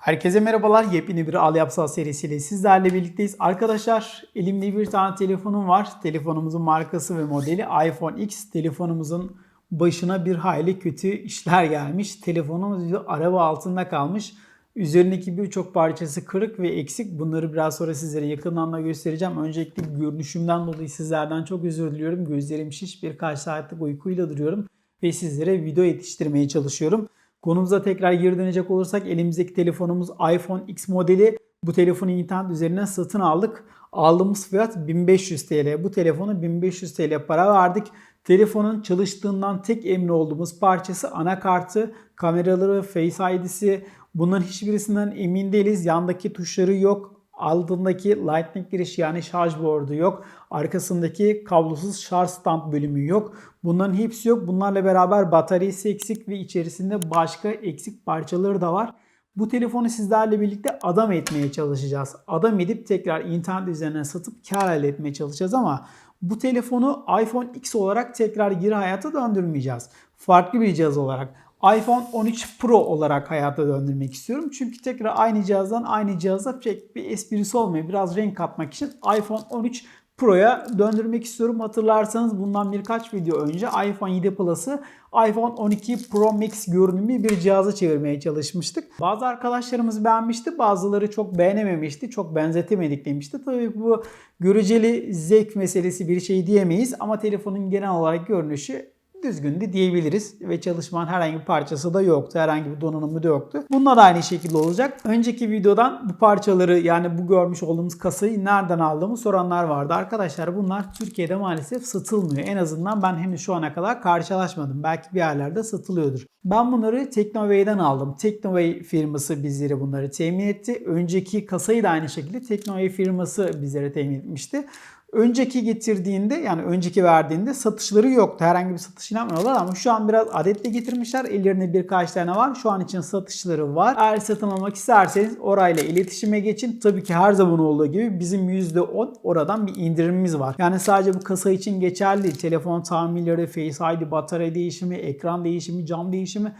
Herkese merhabalar. Yepyeni bir Al Yapsal serisiyle sizlerle birlikteyiz. Arkadaşlar elimde bir tane telefonum var. Telefonumuzun markası ve modeli iPhone X. Telefonumuzun başına bir hayli kötü işler gelmiş. Telefonumuz araba altında kalmış. Üzerindeki birçok parçası kırık ve eksik. Bunları biraz sonra sizlere yakından da göstereceğim. Öncelikle görünüşümden dolayı sizlerden çok özür diliyorum. Gözlerim şiş birkaç saatlik uykuyla duruyorum ve sizlere video yetiştirmeye çalışıyorum. Konumuza tekrar geri dönecek olursak elimizdeki telefonumuz iPhone X modeli. Bu telefonu internet üzerinden satın aldık. Aldığımız fiyat 1500 TL. Bu telefonu 1500 TL para verdik. Telefonun çalıştığından tek emin olduğumuz parçası anakartı, kameraları, Face ID'si. Bunların hiçbirisinden emin değiliz. Yandaki tuşları yok. Altındaki Lightning girişi yani şarj board'u yok. Arkasındaki kablosuz şarj stand bölümü yok. Bunların hepsi yok. Bunlarla beraber bataryası eksik ve içerisinde başka eksik parçaları da var. Bu telefonu sizlerle birlikte adam etmeye çalışacağız. Adam edip tekrar internet üzerinden satıp kar elde etmeye çalışacağız ama bu telefonu iPhone X olarak tekrar geri hayata döndürmeyeceğiz. Farklı bir cihaz olarak iPhone 13 Pro olarak hayata döndürmek istiyorum. Çünkü tekrar aynı cihazdan aynı cihaza pek bir esprisi olmuyor. Biraz renk katmak için iPhone 13 Pro'ya döndürmek istiyorum. Hatırlarsanız bundan birkaç video önce iPhone 7 Plus'ı iPhone 12 Pro Max görünümlü bir cihaza çevirmeye çalışmıştık. Bazı arkadaşlarımız beğenmişti, bazıları çok beğenememişti, çok benzetemedik demişti. Tabii bu göreceli zevk meselesi bir şey diyemeyiz ama telefonun genel olarak görünüşü düzgündü diyebiliriz ve çalışmanın herhangi bir parçası da yoktu. Herhangi bir donanımı da yoktu. Bununla da aynı şekilde olacak. Önceki videodan bu parçaları yani bu görmüş olduğumuz kasayı nereden aldığımı soranlar vardı. Arkadaşlar bunlar Türkiye'de maalesef satılmıyor. En azından ben henüz şu ana kadar karşılaşmadım. Belki bir yerlerde satılıyordur. Ben bunları Teknovey'den aldım. Teknovey firması bizlere bunları temin etti. Önceki kasayı da aynı şekilde Teknovey firması bizlere temin etmişti. Önceki getirdiğinde yani önceki verdiğinde satışları yoktu. Herhangi bir satış yapmıyorlar ama şu an biraz adetle getirmişler. Ellerinde birkaç tane var. Şu an için satışları var. Eğer satın almak isterseniz orayla iletişime geçin. Tabii ki her zaman olduğu gibi bizim %10 oradan bir indirimimiz var. Yani sadece bu kasa için geçerli. Telefon tamirleri, Face ID, batarya değişimi, ekran değişimi, cam değişimi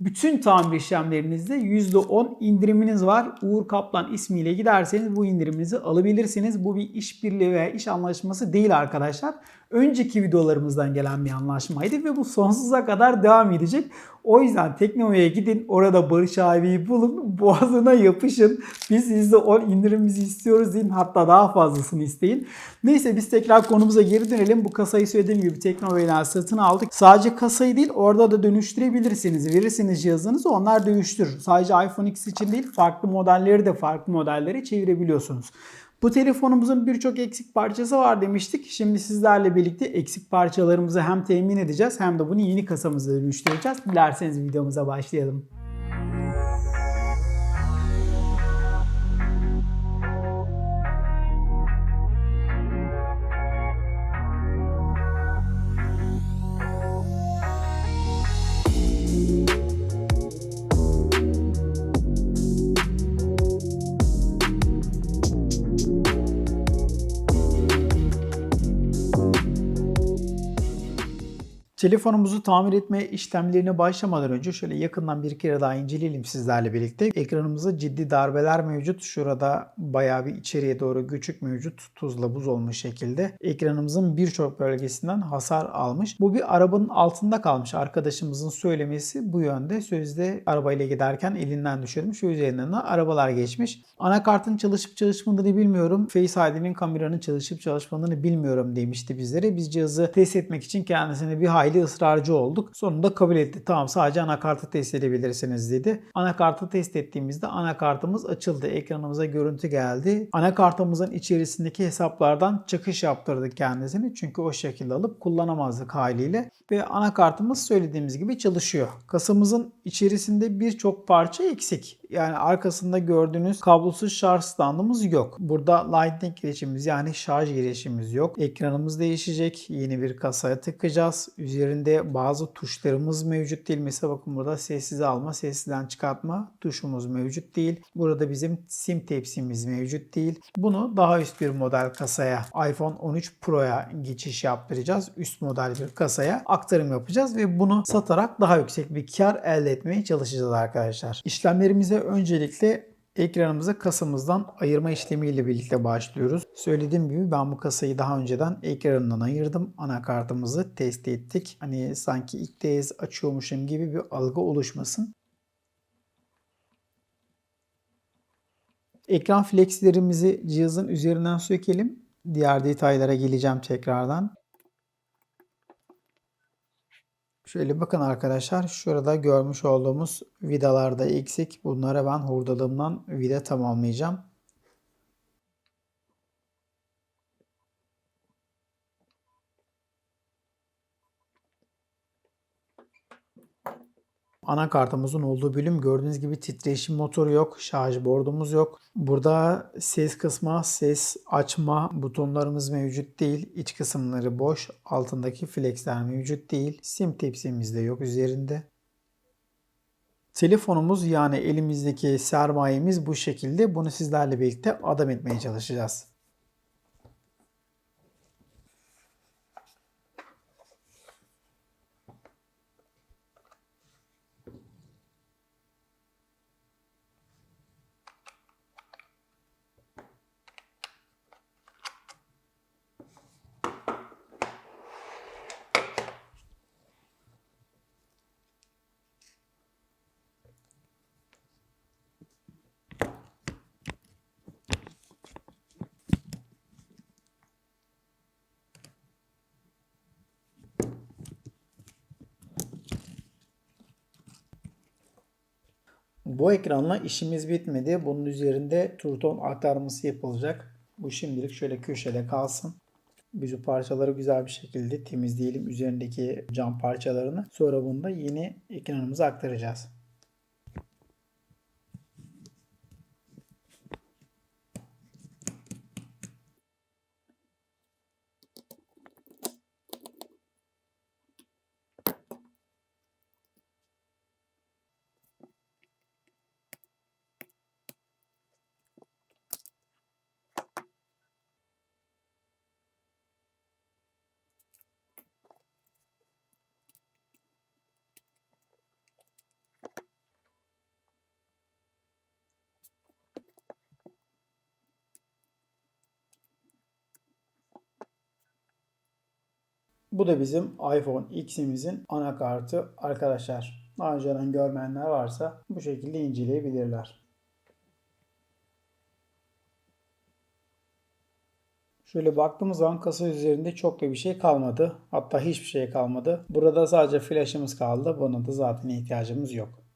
bütün tamir işlemlerinizde %10 indiriminiz var. Uğur Kaplan ismiyle giderseniz bu indiriminizi alabilirsiniz. Bu bir işbirliği veya iş anlaşması değil arkadaşlar. Önceki videolarımızdan gelen bir anlaşmaydı ve bu sonsuza kadar devam edecek. O yüzden Teknova'ya gidin orada Barış abiyi bulun boğazına yapışın. Biz %10 indirimimizi istiyoruz deyin hatta daha fazlasını isteyin. Neyse biz tekrar konumuza geri dönelim. Bu kasayı söylediğim gibi Teknova'yla satın aldık. Sadece kasayı değil orada da dönüştürebilirsiniz. Verirsiniz cihazınızı onlar dönüştürür. Sadece iPhone X için değil farklı modelleri de farklı modellere çevirebiliyorsunuz. Bu telefonumuzun birçok eksik parçası var demiştik. Şimdi sizlerle birlikte eksik parçalarımızı hem temin edeceğiz hem de bunu yeni kasamıza dönüştüreceğiz. Dilerseniz videomuza başlayalım. Telefonumuzu tamir etme işlemlerine başlamadan önce şöyle yakından bir kere daha inceleyelim sizlerle birlikte. Ekranımızda ciddi darbeler mevcut. Şurada bayağı bir içeriye doğru göçük mevcut. Tuzla buz olmuş şekilde. Ekranımızın birçok bölgesinden hasar almış. Bu bir arabanın altında kalmış. Arkadaşımızın söylemesi bu yönde. Sözde arabayla giderken elinden düşürmüş ve üzerinden de arabalar geçmiş. Anakartın çalışıp çalışmadığını bilmiyorum. Face ID'nin kameranın çalışıp çalışmadığını bilmiyorum demişti bizlere. Biz cihazı test etmek için kendisine bir hayli ısrarcı olduk. Sonunda kabul etti. Tamam sadece anakartı test edebilirsiniz dedi. Anakartı test ettiğimizde anakartımız açıldı. Ekranımıza görüntü geldi. Anakartımızın içerisindeki hesaplardan çıkış yaptırdık kendisini. Çünkü o şekilde alıp kullanamazdık haliyle. Ve anakartımız söylediğimiz gibi çalışıyor. Kasamızın içerisinde birçok parça eksik. Yani arkasında gördüğünüz kablosuz şarj standımız yok. Burada Lightning girişimiz yani şarj girişimiz yok. Ekranımız değişecek. Yeni bir kasaya tıkacağız. Üzerinde bazı tuşlarımız mevcut değil. Mesela bakın burada sessize alma, sessizden çıkartma tuşumuz mevcut değil. Burada bizim sim tepsimiz mevcut değil. Bunu daha üst bir model kasaya iPhone 13 Pro'ya geçiş yaptıracağız. Üst model bir kasaya aktarım yapacağız ve bunu satarak daha yüksek bir kar elde etmeye çalışacağız arkadaşlar. İşlemlerimize işlemimize öncelikle ekranımızı kasamızdan ayırma işlemiyle birlikte başlıyoruz. Söylediğim gibi ben bu kasayı daha önceden ekranından ayırdım. Anakartımızı test ettik. Hani sanki ilk kez açıyormuşum gibi bir algı oluşmasın. Ekran flexlerimizi cihazın üzerinden sökelim. Diğer detaylara geleceğim tekrardan. Şöyle bakın arkadaşlar şurada görmüş olduğumuz vidalar da eksik. Bunlara ben hurdalığımdan vida tamamlayacağım. Anakartımızın olduğu bölüm gördüğünüz gibi titreşim motoru yok, şarj bordumuz yok. Burada ses kısma, ses açma butonlarımız mevcut değil. İç kısımları boş, altındaki flexler mevcut değil. Sim tepsimiz de yok üzerinde. Telefonumuz yani elimizdeki sermayemiz bu şekilde. Bunu sizlerle birlikte adam etmeye çalışacağız. Bu ekranla işimiz bitmedi. Bunun üzerinde turton aktarması yapılacak. Bu şimdilik şöyle köşede kalsın. Biz bu parçaları güzel bir şekilde temizleyelim. Üzerindeki cam parçalarını. Sonra bunu da yeni ekranımıza aktaracağız. Bu da bizim iPhone X'imizin anakartı arkadaşlar. Daha önceden görmeyenler varsa bu şekilde inceleyebilirler. Şöyle baktığımız zaman kasa üzerinde çok da bir şey kalmadı. Hatta hiçbir şey kalmadı. Burada sadece flash'ımız kaldı. Buna da zaten ihtiyacımız yok.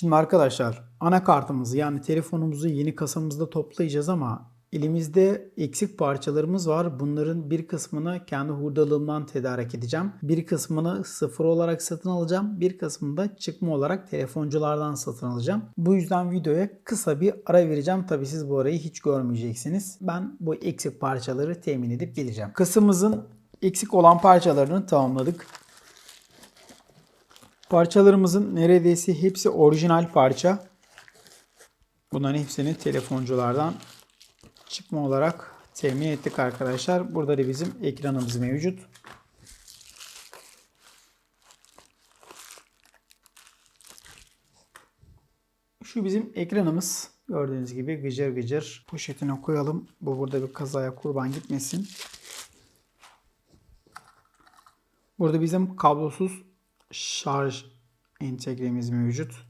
Şimdi arkadaşlar anakartımızı yani telefonumuzu yeni kasamızda toplayacağız ama elimizde eksik parçalarımız var. Bunların bir kısmını kendi hurdalığımdan tedarik edeceğim. Bir kısmını sıfır olarak satın alacağım. Bir kısmını da çıkma olarak telefonculardan satın alacağım. Bu yüzden videoya kısa bir ara vereceğim. Tabi siz bu arayı hiç görmeyeceksiniz. Ben bu eksik parçaları temin edip geleceğim. Kasımızın eksik olan parçalarını tamamladık. Parçalarımızın neredeyse hepsi orijinal parça. Bunların hepsini telefonculardan çıkma olarak temin ettik arkadaşlar. Burada da bizim ekranımız mevcut. Şu bizim ekranımız. Gördüğünüz gibi gıcır gıcır poşetine koyalım. Bu burada bir kazaya kurban gitmesin. Burada bizim kablosuz şarj entegremiz mevcut.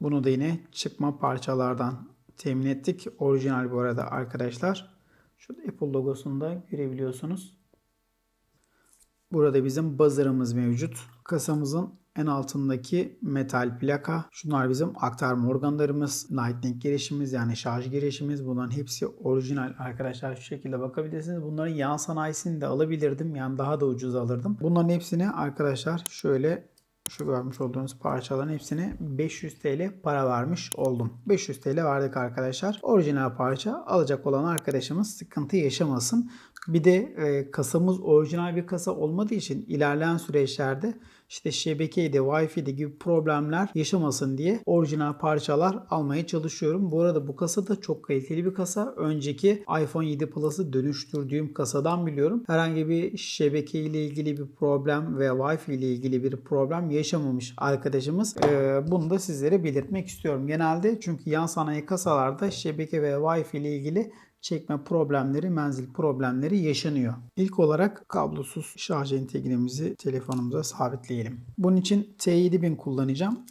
Bunu da yine çıkma parçalardan temin ettik. Orijinal bu arada arkadaşlar. Şurada Apple logosunu da görebiliyorsunuz. Burada bizim buzzer'ımız mevcut. Kasamızın en altındaki metal plaka. Şunlar bizim aktarma organlarımız. Lightning girişimiz yani şarj girişimiz. Bunların hepsi orijinal arkadaşlar. Şu şekilde bakabilirsiniz. Bunların yan sanayisini de alabilirdim. Yani daha da ucuz alırdım. Bunların hepsini arkadaşlar şöyle şu görmüş olduğunuz parçaların hepsine 500 TL para vermiş oldum. 500 TL verdik arkadaşlar. Orijinal parça alacak olan arkadaşımız sıkıntı yaşamasın. Bir de e, kasamız orijinal bir kasa olmadığı için ilerleyen süreçlerde işte şebekeydi, Wi-Fi'de gibi problemler yaşamasın diye orijinal parçalar almaya çalışıyorum. Bu arada bu kasa da çok kaliteli bir kasa. Önceki iPhone 7 Plus'ı dönüştürdüğüm kasadan biliyorum. Herhangi bir şebeke ile ilgili bir problem ve Wi-Fi ile ilgili bir problem yaşamamış arkadaşımız. Ee, bunu da sizlere belirtmek istiyorum. Genelde çünkü yan sanayi kasalarda şebeke ve Wi-Fi ile ilgili çekme problemleri, menzil problemleri yaşanıyor. İlk olarak kablosuz şarj entegremizi telefonumuza sabitleyelim. Bunun için T7000 kullanacağım.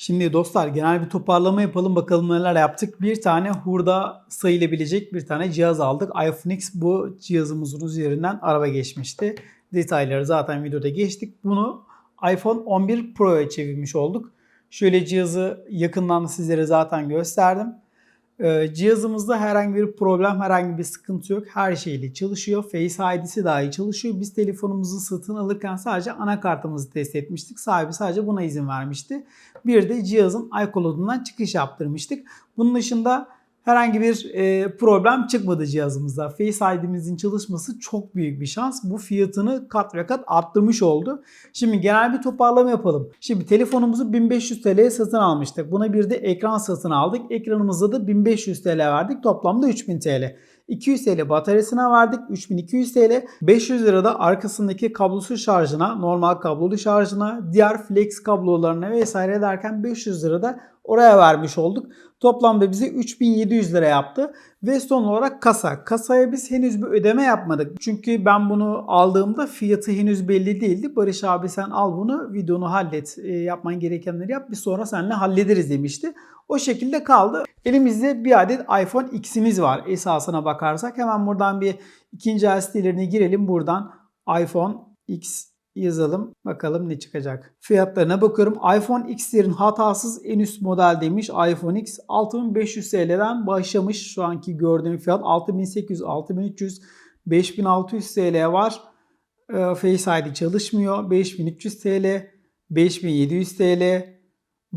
Şimdi dostlar genel bir toparlama yapalım bakalım neler yaptık. Bir tane hurda sayılabilecek bir tane cihaz aldık. iPhone X bu cihazımızın üzerinden araba geçmişti. Detayları zaten videoda geçtik. Bunu iPhone 11 Pro'ya çevirmiş olduk. Şöyle cihazı yakından sizlere zaten gösterdim. Ee, cihazımızda herhangi bir problem, herhangi bir sıkıntı yok. Her şeyle çalışıyor. Face ID'si dahi çalışıyor. Biz telefonumuzu satın alırken sadece anakartımızı test etmiştik. Sahibi sadece buna izin vermişti. Bir de cihazın iCloud'undan çıkış yaptırmıştık. Bunun dışında herhangi bir e, problem çıkmadı cihazımızda. Face ID'mizin çalışması çok büyük bir şans. Bu fiyatını kat ve kat arttırmış oldu. Şimdi genel bir toparlama yapalım. Şimdi telefonumuzu 1500 TL'ye satın almıştık. Buna bir de ekran satın aldık. Ekranımızda da 1500 TL verdik. Toplamda 3000 TL. 200 TL bataryasına verdik. 3200 TL. 500 lira da arkasındaki kablosuz şarjına, normal kablolu şarjına, diğer flex kablolarına vesaire derken 500 lira da oraya vermiş olduk. Toplamda bize 3700 lira yaptı. Ve son olarak kasa. Kasaya biz henüz bir ödeme yapmadık. Çünkü ben bunu aldığımda fiyatı henüz belli değildi. Barış abi sen al bunu videonu hallet. E, yapman gerekenleri yap. Biz sonra seninle hallederiz demişti. O şekilde kaldı. Elimizde bir adet iPhone X'imiz var esasına bakarsak. Hemen buradan bir ikinci el sitelerine girelim. Buradan iPhone X yazalım. Bakalım ne çıkacak. Fiyatlarına bakıyorum. iPhone X'lerin hatasız en üst model demiş. iPhone X 6500 TL'den başlamış. Şu anki gördüğüm fiyat 6800, 6300, 5600 TL var. Ee, Face ID çalışmıyor. 5300 TL, 5700 TL,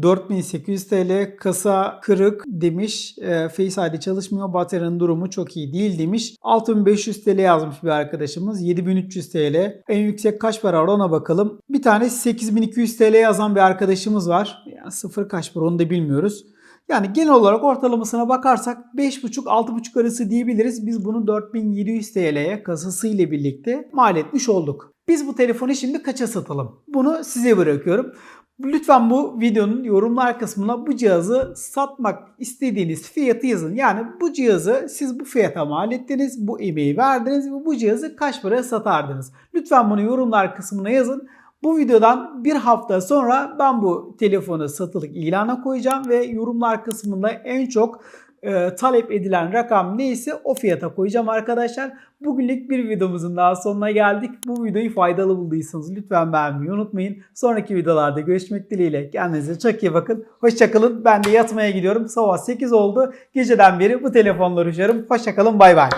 4800 TL kasa kırık demiş. E, Face ID çalışmıyor. Bataryanın durumu çok iyi değil demiş. 6500 TL yazmış bir arkadaşımız. 7300 TL. En yüksek kaç para var ona bakalım. Bir tane 8200 TL yazan bir arkadaşımız var. Yani sıfır kaç para onu da bilmiyoruz. Yani genel olarak ortalamasına bakarsak 5,5-6,5 arası diyebiliriz. Biz bunu 4700 TL'ye kasası ile birlikte mal etmiş olduk. Biz bu telefonu şimdi kaça satalım? Bunu size bırakıyorum. Lütfen bu videonun yorumlar kısmına bu cihazı satmak istediğiniz fiyatı yazın. Yani bu cihazı siz bu fiyata mal ettiniz, bu emeği verdiniz ve bu cihazı kaç paraya satardınız? Lütfen bunu yorumlar kısmına yazın. Bu videodan bir hafta sonra ben bu telefonu satılık ilana koyacağım ve yorumlar kısmında en çok e, talep edilen rakam neyse o fiyata koyacağım arkadaşlar. Bugünlük bir videomuzun daha sonuna geldik. Bu videoyu faydalı bulduysanız lütfen beğenmeyi unutmayın. Sonraki videolarda görüşmek dileğiyle. Kendinize çok iyi bakın. Hoşçakalın. Ben de yatmaya gidiyorum. Sabah 8 oldu. Geceden beri bu telefonla uğraşıyorum. Hoşçakalın. Bay bay.